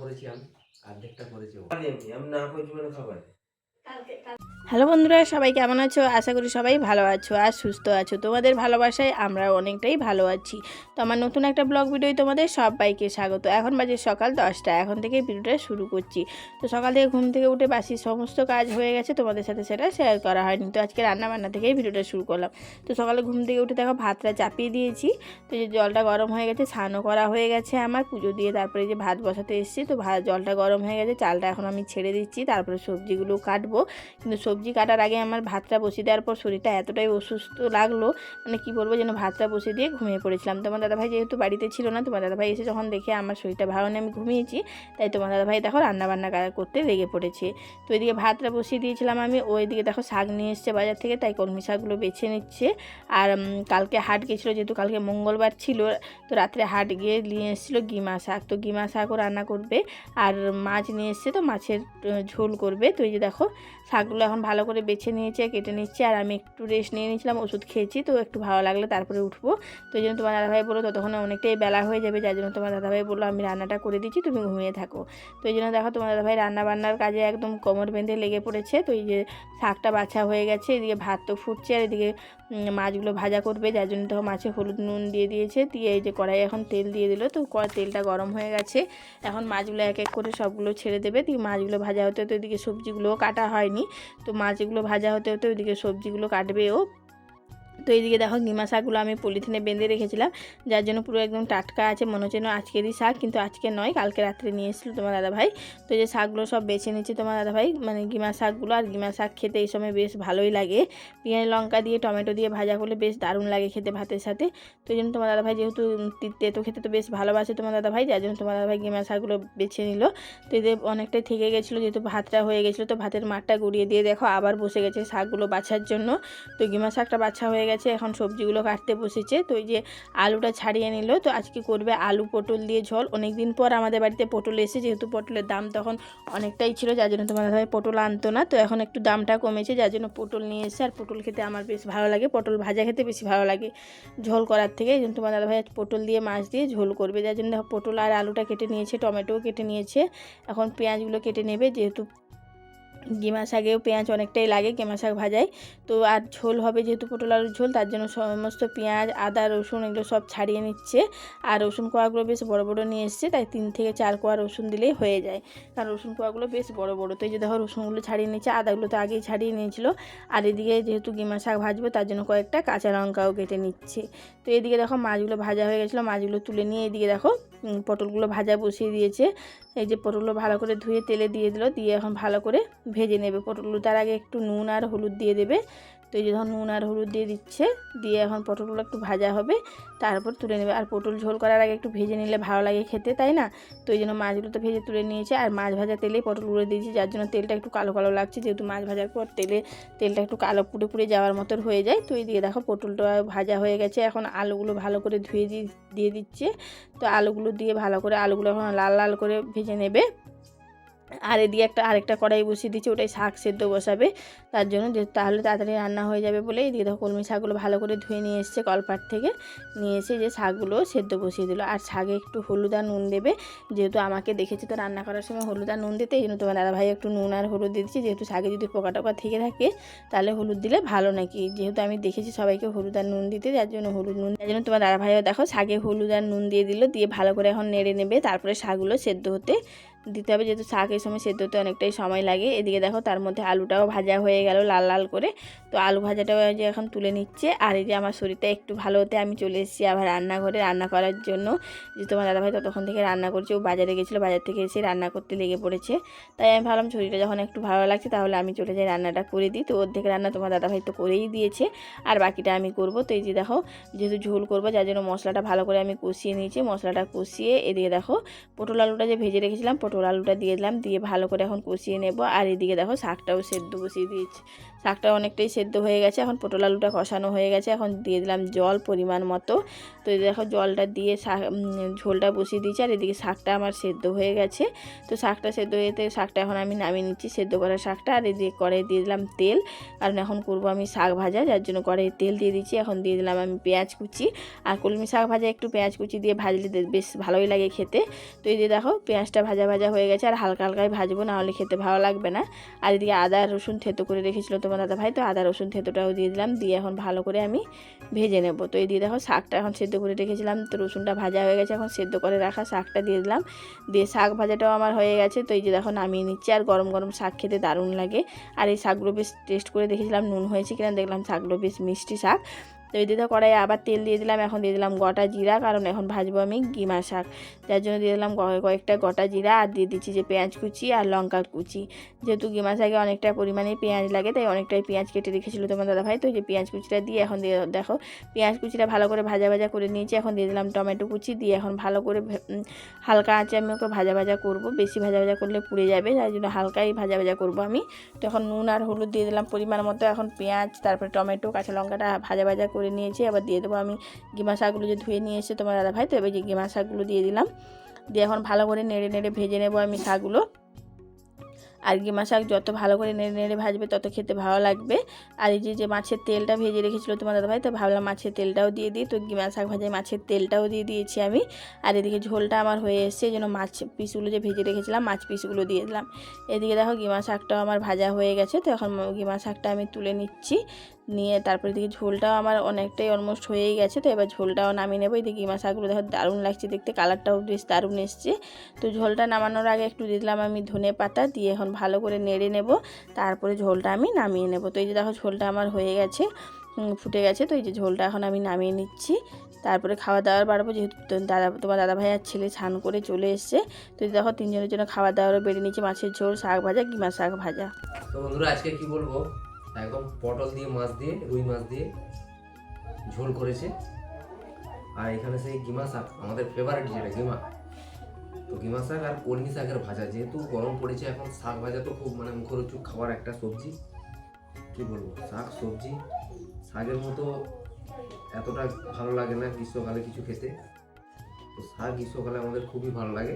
করেছি আমি অর্ধেকটা করেছি আমি না করছি মানে খাবার। হ্যালো বন্ধুরা, সবাই কেমন আছো? আশা করি সবাই ভালো আছো আর সুস্থ আছো। তোমাদের ভালোবাসায় আমরা অনেকটাই ভালো আছি। তো আমার নতুন একটা ব্লগ ভিডিও তোমাদের সবাইকে স্বাগত। এখন বাজে সকাল দশটা, এখন থেকে ভিডিওটা শুরু করছি। তো সকাল থেকে ঘুম থেকে উঠে বাসি সমস্ত কাজ হয়ে গেছে, তোমাদের সাথে সেটা শেয়ার করা হয়নি। তো আজকে রান্না বান্না থেকেই ভিডিওটা শুরু করলাম। তো সকালে ঘুম থেকে উঠে দেখো ভাতটা চাপিয়ে দিয়েছি। তো যে জলটা গরম হয়ে গেছে, স্নানও করা হয়ে গেছে আমার। পুজো দিয়ে তারপরে যে ভাত বসাতে এসেছি, তো ভাত জলটা গরম হয়ে গেছে, চালটা এখন আমি ছেড়ে দিচ্ছি। তারপরে সবজিগুলো কাটবো। কিন্তু সবজি কাটার আগে আমার ভাতটা বসিয়ে দেওয়ার পর শরীরটা এতটাই অসুস্থ লাগল মানে কি বলব যেন ভাতটা বসিয়ে দিয়ে ঘুমিয়ে পড়েছিলাম। তোমার দাদাভাই যেহেতু বাড়িতে ছিল না, তোমার দাদাভাই এসে যখন দেখে আমার শরীরটা ভালো নেই, আমি ঘুমিয়েছি, তাই তোমার দাদাভাই দেখো রান্নাবান্না করতে লেগে পড়েছে। তো এদিকে ভাতটা বসিয়ে দিয়েছিলাম আমি ওইদিকে দেখো শাক নিয়ে এসছে বাজার থেকে, তাই কলমি শাকগুলো বেছে নিচ্ছে। আর কালকে হাট গেছিল, যেহেতু কালকে মঙ্গলবার ছিল, তো রাত্রে হাট গিয়ে নিয়ে এসেছিল গিমা শাক। তো গিমা শাকও রান্না করবে, আর মাছ নিয়ে এসছে, তো মাছের ঝোল করবে। তো এই যে দেখো, শাকগুলো এখন ভালো করে বেছে নিয়েছে, কেটে নিচ্ছে, আর আমি একটু রেস্ট নিয়ে নিয়েছিলাম, ওষুধ খেয়েছি, তো একটু ভালো লাগলে, তারপরে উঠবো। তো এই জন্য তোমার দাদাভাই বলল, ততক্ষণে অনেকটাই বেলা হয়ে যাবে, যার জন্য তোমার দাদাভাই বলল, আমি রান্নাটা করে দিচ্ছি, তুমি ঘুমিয়ে থাকো। তো এই জন্য দেখো, তোমার দাদাভাই রান্নাবান্নার কাজে একদম কোমর বেঁধে লেগে পড়েছে। তো এই যে শাকটা বাছা হয়ে গেছে, এদিকে ভাত তো ফুটছে, আর এদিকে মাছগুলো ভাজা করবে, যার জন্য তো মাছে হলুদ নুন দিয়ে দিয়েছে। দিয়ে এই যে কড়াই এখন তেল দিয়ে দিল, তো তেলটা গরম হয়ে গেছে। এখন মাছগুলো এক এক করে সবগুলো ছেড়ে দেবে। দিয়ে মাছগুলো ভাজা হতে হতে ওইদিকে সবজিগুলোও কাটা হয়নি। তো মাছগুলো ভাজা হতে হতে ওইদিকে সবজিগুলো কাটবেও তো এইদিকে দেখো নিমা শাকগুলো আমি পলিথিনে বেঁধে রেখেছিলাম, যার জন্য পুরো একদম টাটকা আছে, মনে হচ্ছে যেন আজকেরই শাক, কিন্তু আজকে নয়, কালকে রাত্রে নিয়ে এসেছিল তোমার দাদাভাই। তো যে শাকগুলো সব বেছে নিচ্ছে তোমার দাদাভাই মানে গিমা শাকগুলো, আর গিমা শাক খেতে এই সময় বেশ ভালোই লাগে। পেঁয়াজ লঙ্কা দিয়ে, টমেটো দিয়ে ভাজা করলে বেশ দারুণ লাগে খেতে ভাতের সাথে। তো এই জন্য তোমার দাদাভাই যেহেতু তেতো খেতে তো বেশ ভালোবাসে তোমার দাদাভাই, যার জন্য তোমার দাদাভাই গিমা শাকগুলো বেছে নিল। তো এদের অনেকটাই থেকে গেছিল, যেহেতু ভাতটা হয়ে গেছিল, তো ভাতের মাঠটা গুড়িয়ে দিয়ে দেখো আবার বসে গেছে শাকগুলো বাছার জন্য। তো গিমা শাকটা বাছা হয়ে গেছে, এখন সবজিগুলো কাটতে বসেছে। তো এই যে আলুটা ছাড়িয়ে নিল, তো আজকে করবে আলু পটল দিয়ে ঝোল। অনেক দিন পর আমাদের বাড়িতে পটল এসে যেহেতু পটলের দাম তখন অনেকটাই ছিল, যার জন্য তোমার দাদাভাই পটল আনতো না। তো এখন একটু দামটা কমেছে, যার জন্য পটল নিয়ে এসে আর পটল খেতে আমার বেশ ভালো লাগে। পটল ভাজা খেতে বেশি ভালো লাগে ঝোল করার থেকে। এই জন্য তোমার দাদাভাই আজ পটল দিয়ে মাছ দিয়ে ঝোল করবে। যার জন্য পটল আর আলুটা কেটে নিয়েছে, টমেটোও কেটে নিয়েছে। এখন পেঁয়াজগুলো কেটে নেবে, যেহেতু গেমা শাকেও পেঁয়াজ অনেকটাই লাগে গেমা শাক ভাজায়। তো আর ঝোল হবে যেহেতু পটল আলুর ঝোল, তার জন্য সমস্ত পেঁয়াজ, আদা, রসুন এগুলো সব ছাড়িয়ে নিচ্ছে। আর রসুন কোয়াগুলো বেশ বড় বড় নিয়ে এসছে, তাই তিন থেকে চার কোয়া রসুন দিলেই হয়ে যায়। কারণ রসুন কোয়াগুলো বেশ বড় বড়, তো এই যে দেখো রসুনগুলো ছাড়িয়ে নিচ্ছে, আদাগুলো তো আগেই ছাড়িয়ে নিয়েছিল। আর এদিকে যেহেতু গিমা শাক ভাজবো, তার জন্য কয়েকটা কাঁচা লঙ্কাও কেটে নিচ্ছে। তো এদিকে দেখো মাছগুলো ভাজা হয়ে গেছিল, মাছগুলো তুলে নিয়ে এদিকে দেখো পটলগুলো ভাজা বসিয়ে দিয়েছে। এই যে পটলগুলো ভালো করে ধুয়ে তেলে দিয়ে দিল, দিয়ে এখন ভালো করে ভেজে নেবে পটলগুলো তার আগে একটু নুন আর হলুদ দিয়ে দেবে। তো এই যে ধর নুন আর হলুদ দিয়ে দিচ্ছে, দিয়ে এখন পটলগুলো একটু ভাজা হবে। তারপর তুলে নেবে। আর পটল ঝোল করার আগে একটু ভেজে নিলে ভালো লাগে খেতে, তাই না? তো এই জন্য মাছগুলো তো ভেজে তুলে নিয়েছে। আর মাছ ভাজা তেলে পটলগুলো দিয়েছি। যার জন্য তেলটা একটু কালো কালো লাগছে। যেহেতু মাছ ভাজার পর তেলে, তেলটা একটু কালো পুড়ে পুড়ে যাওয়ার মতন হয়ে যায়। তো এই দিকে দেখো পটলটা ভাজা হয়ে গেছে। এখন আলুগুলো ভালো করে ধুয়ে দিয়ে দিচ্ছে। তো আলুগুলো দিয়ে ভালো করে, আলুগুলো এখন লাল লাল করে ভেজে নেবে। আর এদিকে একটা, আরেকটা কড়াই বসিয়ে দিচ্ছে ওটাই শাক সেদ্ধ বসাবে। তার জন্য যে, তাহলে তাড়াতাড়ি রান্না হয়ে যাবে বলে এদিকে দেখো কলমি শাকগুলো ভালো করে ধুয়ে নিয়ে এসছে, কলপাট থেকে নিয়ে এসে যে শাকগুলো সেদ্ধ বসিয়ে দিল। আর শাকে একটু হলুদ আর নুন দেবে, যেহেতু আমাকে দেখেছি তো রান্না করার সময় হলুদ আর নুন দিতে, এই জন্য তোমার দাদাভাই একটু নুন আর হলুদ দিয়ে দিচ্ছি যেহেতু শাকে যদি পোকা টোকা থেকে থাকে, তাহলে হলুদ দিলে ভালো নাকি? যেহেতু আমি দেখেছি সবাইকে হলুদ আর নুন দিতে, যার জন্য হলুদ নুন, যার জন্য তোমার দাদাভাইও দেখো শাকে হলুদ আর নুন দিয়ে দিল, দিয়ে ভালো করে এখন নেড়ে নেবে, তারপরে শাকগুলো সেদ্ধ হতে দিতে হবে যেহেতু শাক এই সময় সেদ্ধ হতে অনেকটাই সময় লাগে। এদিকে দেখো তার মধ্যে আলুটাও ভাজা হয়ে গেল লাল লাল করে। তো আলু ভাজাটাও যে এখন তুলে নিচ্ছে। আর এই যে আমার শরীরটা একটু ভালো হতে আমি চলে এসেছি আবার রান্নাঘরে রান্না করার জন্য। যে তোমার দাদাভাই ততক্ষণ থেকে রান্না করছে, ও বাজারে গেছিল, বাজার থেকে এসে রান্না করতে লেগে পড়েছে। তাই আমি ভাবলাম শরীরটা যখন একটু ভালো লাগছে তাহলে আমি চলে যাই রান্নাটা করে দিই। তো অর্ধেক রান্না তোমার দাদাভাই তো করেই দিয়েছে। আর বাকিটা আমি করব। তো এই যে দেখো যেহেতু ঝোল করব যার জন্য মশলাটা ভালো করে আমি কষিয়ে নিয়েছি। মশলাটা কষিয়ে এদিকে দেখো পটল আলুটা যে ভেজে রেখেছিলাম পটল আলুটা দিয়ে দিলাম, দিয়ে ভালো করে এখন কষিয়ে নেব। আর এদিকে দেখো শাকটাও সেদ্ধ বসিয়ে দিয়েছি। শাকটা অনেকটাই সেদ্ধ হয়ে গেছে। এখন পটল আলুটা কষানো হয়ে গেছে। এখন দিয়ে দিলাম জল পরিমাণ মতো। তো দেখো জলটা দিয়ে শাক ঝোলটা বসিয়ে দিয়েছি। আর এদিকে শাকটা আমার সেদ্ধ হয়ে গেছে। তো শাকটা সেদ্ধ হয়েতে শাকটা এখন আমি নামিয়ে নিচ্ছি সেদ্ধ করা শাকটা। আর এদিকে কড়াই দিয়ে দিলাম তেল। কারণ এখন করব আমি শাক ভাজা, যার জন্য কড়াইয়ে তেল দিয়ে দিচ্ছি। এখন দিয়ে দিলাম আমি পেঁয়াজ কুচি। আর কলমি শাক ভাজা একটু পেঁয়াজ কুচি দিয়ে ভাজলে বেশ ভালোই লাগে খেতে। তো এই যে দেখো পেঁয়াজটা ভাজা ভাজা হয়ে গেছে। আর হালকা হালকাই ভাজবো না হলে খেতে ভালো লাগবে না। আর এদিকে আদা রসুন থেতো করে রেখেছিল তোমার দাদা ভাই, তো আদা, রসুন, থেতোটাও দিয়ে দিলাম, দিয়ে এখন ভালো করে আমি ভেজে নেব। তো এই দিয়ে দেখো শাকটা এখন সেদ্ধ করে রেখেছিলাম, তো রসুনটা ভাজা হয়ে গেছে, এখন সেদ্ধ করে রাখা শাকটা দিয়ে দিলাম। দিয়ে শাক ভাজাটাও আমার হয়ে গেছে, তো এই যে দেখো নামিয়ে নিচ্ছি, আর গরম গরম শাক খেতে দারুণ লাগে। আর এই শাকগুলো বেশ টেস্ট করে দেখেছিলাম, নুন হয়েছে কিনা, দেখলাম শাকগুলো বেশ মিষ্টি শাক। তো এই দিতে কড়াই আবার তেল দিয়ে দিলাম, এখন দিয়ে দিলাম গোটা জিরা, কারণ এখন ভাজবো আমি গিমা শাক। যার জন্য দিয়ে দিলাম কয়েকটা গোটা জিরা, আর দিয়ে দিচ্ছি যে পেঁয়াজ কুচি আর লঙ্কার কুচি। যেহেতু গিমা শাকে অনেকটা পরিমাণে পেঁয়াজ লাগে, তাই অনেকটাই পেঁয়াজ কেটে রেখেছিলো তোমার দাদা ভাই। তো যে পেঁয়াজ কুচিটা দিয়ে এখন দিয়ে দেখো, পেঁয়াজ কুচিটা ভালো করে ভাজা ভাজা করে নিয়েছি, এখন দিয়ে দিলাম টমেটো কুচি। দিয়ে এখন ভালো করে হালকা আঁচে আমি ওকে ভাজা ভাজা করব, বেশি ভাজা ভাজা করলে পুড়ে যাবে যার জন্য হালকাই ভাজা ভাজা করব আমি। তো এখন নুন আর হলুদ দিয়ে দিলাম পরিমাণ মতো, এখন পেঁয়াজ, তারপরে টমেটো, কাঁচা লঙ্কাটা ভাজা ভাজা করে নিয়েছি আবার দিয়ে দেবো আমি গিমা শাকগুলো যে ধুয়ে নিয়ে এসে তোমার দাদা ভাই তো এবার যে গিমা শাকগুলো দিয়ে দিলাম। দিয়ে এখন ভালো করে নেড়ে নেড়ে ভেজে নেব আমি শাকগুলো। আর গিমা শাক যত ভালো করে নেড়ে নেড়ে ভাজবে, তত খেতে ভালো লাগবে। আর এই যে যে মাছের তেলটা ভেজে রেখেছিলো তোমার দাদা ভাই তো ভাবলাম মাছের তেলটাও দিয়ে দিই, তো গিমা শাক ভাজায় মাছের তেলটাও দিয়ে দিয়েছি আমি। আর এদিকে ঝোলটা আমার হয়ে এসছে যেন মাছ পিসগুলো যে ভেজে রেখেছিলাম, মাছ পিসগুলো দিয়ে দিলাম। এদিকে দেখো গিমা শাকটাও আমার ভাজা হয়ে গেছে, তো এখন গিমা শাকটা আমি তুলে নিচ্ছি। নিয়ে তারপরে দেখি ঝোলটাও আমার অনেকটাই অলমোস্ট হয়েই গেছে, তো এবার ঝোলটাও নামিয়ে নেব। এদিকে গিমা শাকগুলো দেখো দারুণ লাগছে দেখতে কালারটাও বেশ দারুণ এসছে। তো ঝোলটা নামানোর আগে একটু দিলাম আমি ধনে পাতা, দিয়ে এখন ভালো করে নেড়ে নেব। তারপরে ঝোলটা আমি নামিয়ে নেব। তো এই যে দেখো ঝোলটা আমার হয়ে গেছে ফুটে গেছে, তো এই যে ঝোলটা এখন আমি নামিয়ে নিচ্ছি। তারপরে খাওয়া দাওয়ার বাড়বো, যেহেতু দাদা, তোমার দাদা ভাই আর ছেলে স্নান করে চলে এসছে। তো দেখো তিনজনের জন্য খাওয়া দাওয়ারও বেড়ে নিচ্ছি মাছের ঝোল, শাক ভাজা, কিমা শাক ভাজা। তো বন্ধুরা, আজকে কি বলব? একদম পটল দিয়ে মাছ দিয়ে, রুই মাছ দিয়ে ঝোল করেছে। আর এখানে সেই গিমা শাক, আমাদের ফেভারিট যেটা, গিমা। তো গিমা শাক আর কলমি শাকের ভাজা, যেহেতু গরম পড়েছে, এখন শাক ভাজা তো খুব মানে মুখরোচক খাবার একটা সবজি। কি বলব, শাক, সবজি, শাকের মতো এতটা ভালো লাগে না গ্রীষ্মকালে কিছু খেতে। তো শাক গ্রীষ্মকালে আমাদের খুবই ভালো লাগে।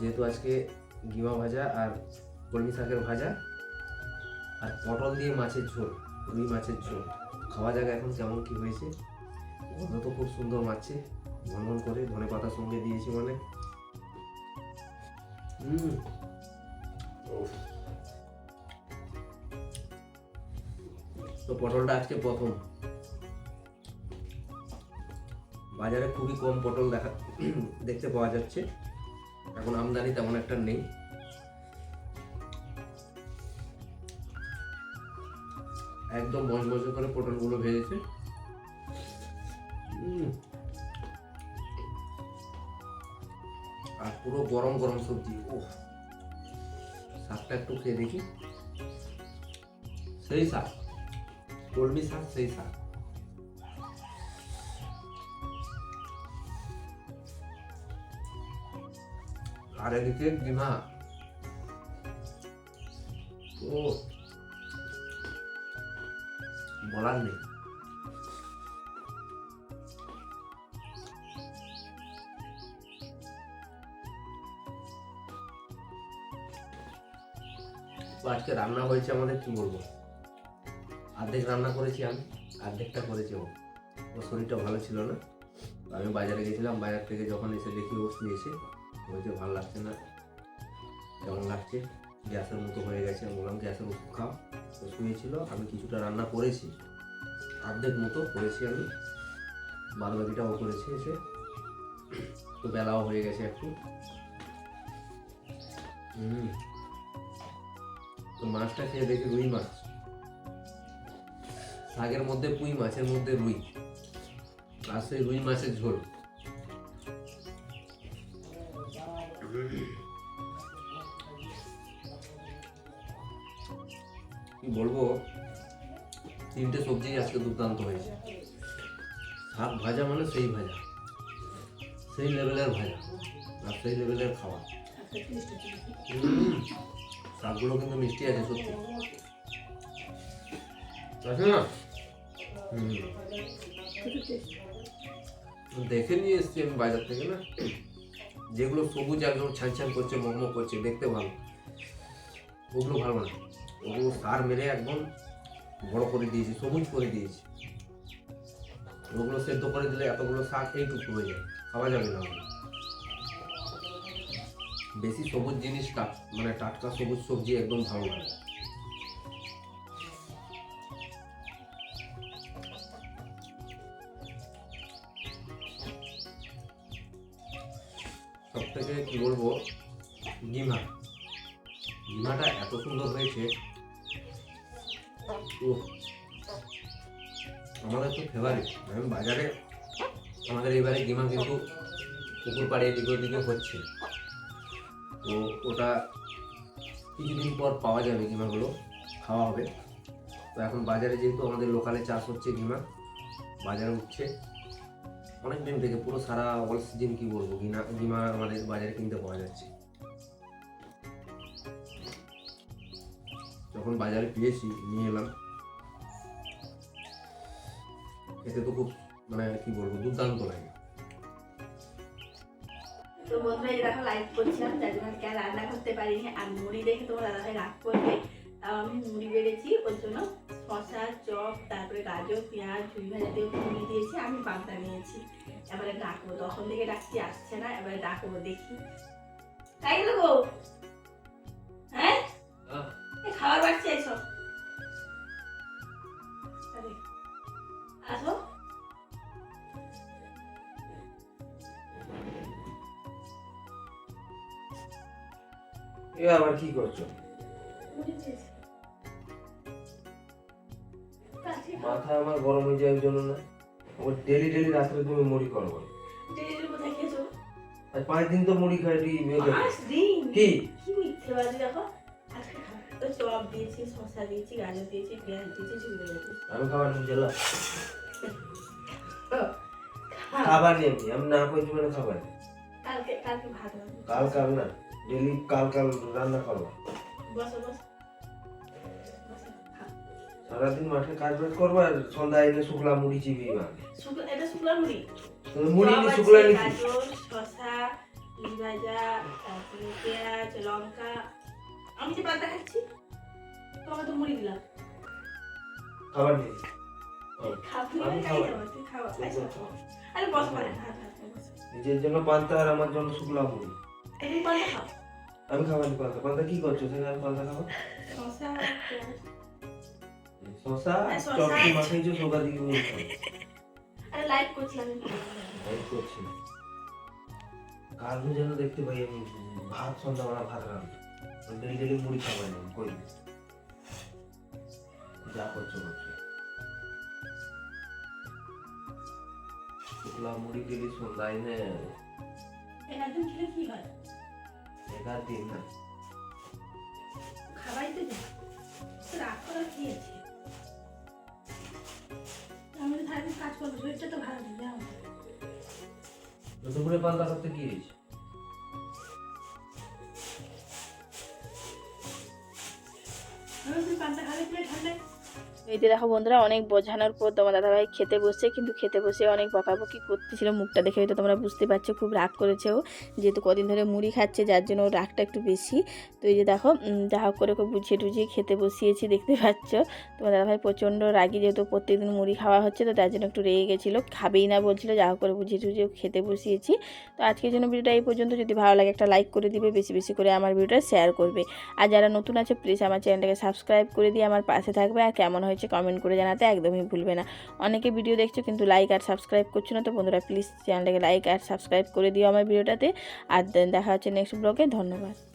যেহেতু আজকে গিমা ভাজা আর কলমি শাকের ভাজা আর পটল দিয়ে মাছের ঝোল রুই মাছের ঝোল। খাওয়া যাক এখন কেমন কি হয়েছে? গন্ধ তো খুব সুন্দর মাছে ঘন করে ধনে পাতার সঙ্গে দিয়েছি মানে হুম। তো পটলটা আজকে প্রথম। বাজারে খুবই কম পটল দেখা দেখতে পাওয়া যাচ্ছে। এখন আমদানি তেমন একটা নেই। একদম মজমজে করে পটলগুলো ভেজেছে। আর পুরো গরম গরম সবজি ও শাকটা একটু খেয়ে দেখি। সেই শাক কলমি শাক, সেই শাক আর এদিকে ডিমা। ও বলার নেই। আজকে রান্না হয়েছে আমাদের, কি বলব? অর্ধেক রান্না করেছি আমি অর্ধেকটা করেছি ও। ওর শরীরটা ভালো ছিল না। আমি বাজারে গেছিলাম, বাজার থেকে যখন এসে দেখি ও শুয়েছে বলছে ভালো লাগছে না। কেমন লাগছে? গ্যাসের মতো হয়ে গেছে। আমি বললাম, গ্যাসের ওষুধ খাও। তো শুয়েছিল। আমি কিছুটা রান্না করেছি। অর্ধেক মতো করেছি আমি। বাদ বাকিটাও করেছি এসে। তো বেলাও হয়ে গেছে একটু। হুম। তো মাছটা খেয়ে দেখি রুই মাছ। শাকের মধ্যে পুঁই, মাছের মধ্যে রুই। আর সেই রুই মাছের ঝোল। বলব? তিনটে সবজি আজকে দুর্দান্ত হয়েছে। শাক ভাজা মানে সেই ভাজা। সেই লেভেলের ভাজা আর সেই লেভেলের খাওয়া শাকগুলো কিন্তু মিষ্টি আছে সত্যি। আছে না? হুম। দেখে নিয়ে এসছি আমি বাজার থেকে না? যেগুলো সবুজ একদম ছান ছান করছে মগমগ করছে দেখতে ভালো। ওগুলো ভালো না। ওগুলো সার মেরে একদম বড় করে দিয়েছি, সবুজ করে দিয়েছি। ওগুলো সেদ্ধ করে দিলে এতগুলো শাক এইটুকু হয়ে যায়, খাওয়া যাবে না। বেশি সবুজ জিনিসটা মানে টাটকা সবুজ সবজি একদম ভালো লাগে সব থেকে কি বলব, গিমা। গিমাটা এত সুন্দর হয়েছে। আমাদের তো ফেভারিট আমি বাজারে, আমাদের এবারে গিমা কিন্তু পুকুর পাড়ে এদিকে ওদিকে হচ্ছে। তো ওটা কিছুদিন পর পাওয়া যাবে গিমাগুলো খাওয়া হবে। তো এখন বাজারে যেহেতু আমাদের লোকালে চাষ হচ্ছে গিমা বাজারে উঠছে। অনেক দিন থেকে পুরো সারা অল সিজন কি বলব গিনা গিমা আমাদের বাজারে কিনতে পাওয়া যাচ্ছে। যখন বাজারে পেয়েছি, নিয়ে এলাম। খেতে তো খুব মানে কি বলব দুর্দান্ত লাগে। তো বন্ধুরা এই দেখো লাইভ করছিলাম যার জন্য আজকে রান্না করতে পারিনি। আর মুড়ি দেখে তোমার দাদাভাই রাগ করবে তাও আমি মুড়ি বেড়েছি ওর জন্য শশা চপ তারপরে গাজর পেঁয়াজ ঝুড়ি ভাজা দিয়ে মুড়ি দিয়েছি আমি পান্তা নিয়েছি। এবারে ডাকবো তখন থেকে ডাকছি আসছে না এবারে ডাকবো দেখি। তাই গো? হ্যাঁ? এই খাবার বাড়ছে এসো। আরে, আসো। এ আবার কি করছ? মাথা আমার গরম হয়ে যায় জন্য না। ওর ডেলি ডেলি রাত্রে তুমি মুড়ি করো বলো। আর পাঁচ দিন তো মুড়ি খাই তুই পাঁচ কি? কি মিথ্যে বাজি দেখো খাবার তো চপ দিয়েছি শসা দিয়েছি গাজর দিয়েছি পেঁয়াজ দিয়েছি ঝুড়ি দিয়েছি। আমি খাবার নিয়ে খাবার নিয়ে আমি না কইছি মানে খাবার। কালকে কালকে ভাত কাল কাল না। ডেলি কাল কাল রান্না খাও। সারাদিন মাঠে কাজ বাজ করব আর সন্ধ্যা এনে শুকলা মুড়ি চিবি এটা শুকনো মুড়ি? মুড়ি নি শুকলা নিছি শসা ভাজা তারপরে পেঁয়াজ লঙ্কা। আমি যে পাতা খাচ্ছি তোমাকে তো মুড়ি দিলাম। খাবার বসো। নিজের জন্য পান্তা আর আমার জন্য শুকলা মুড়ি। তুমি পান্তা খাও। আমি খাবার পান্তা। পান্তা কি করছ? সেখানে পান্তা খাব? শশা হ্যাঁ, শসা চপ কি সোগা দিকে খাব আরে লাইভ করছিলাম এই করছি। কাল যেন দেখতে পাই আমি ভাত সন্ধ্যা সন্ধ্যাবেলা ভাত রান্না। ডেলি ডেলি মুড়ি খাবার নেই কই? যা করছ করছ। শুকলা মুড়ি ডেলি সন্ধ্যায় নে। একদিন খেলে কি হয়? এগার দিন না খাবাইতে দে। রাগ করার কি আছে? আমি তো সারাদিন কাজ করব শরীরটা তো ভালো নেই দুপুরে পাল্টা করতে কি হয়েছে? এইতে দেখো বন্ধুরা, অনেক বোঝানোর পর তোমার দাদাভাই খেতে বসছে, কিন্তু খেতে বসে অনেক বকাবকি করতেছিল মুখটা দেখে, হয়তো তোমরা বুঝতে পারছ, খুব রাগ করেছে ও যেহেতু কদিন ধরে মুড়ি খাচ্ছে, যার জন্য ওর রাগটা একটু বেশি। তো এই যে দেখো যা হোক করে বুঝিয়ে টুঝিয়ে খেতে বসিয়েছি, দেখতে পাচ্ছ। তোমার দাদাভাই প্রচণ্ড রাগি, যেহেতু প্রত্যেকদিন মুড়ি খাওয়া হচ্ছে, তো তার জন্য একটু রেগে গেছিল, খাবেই না বলছিল, যা হোক করে বুঝিয়ে টুঝিয়ে খেতে বসিয়েছি। তো আজকের জন্য ভিডিওটা এই পর্যন্ত, যদি ভালো লাগে একটা লাইক করে দিবে, বেশি বেশি করে আমার ভিডিওটা শেয়ার করবে। আর যারা নতুন আছে প্লিজ আমার চ্যানেলটাকে সাবস্ক্রাইব করে দিয়ে আমার পাশে থাকবে, আর কেমন হয়েছে কমেন্ট করে জানাতে একদমই ভুলবে না। অনেকে ভিডিও দেখছ কিন্তু লাইক আর সাবস্ক্রাইব করছ না, তো বন্ধুরা প্লিজ চ্যানেলটাকে লাইক আর সাবস্ক্রাইব করে দিও আমার ভিডিওটাতে আর দেখা হচ্ছে নেক্সট ব্লগে ধন্যবাদ।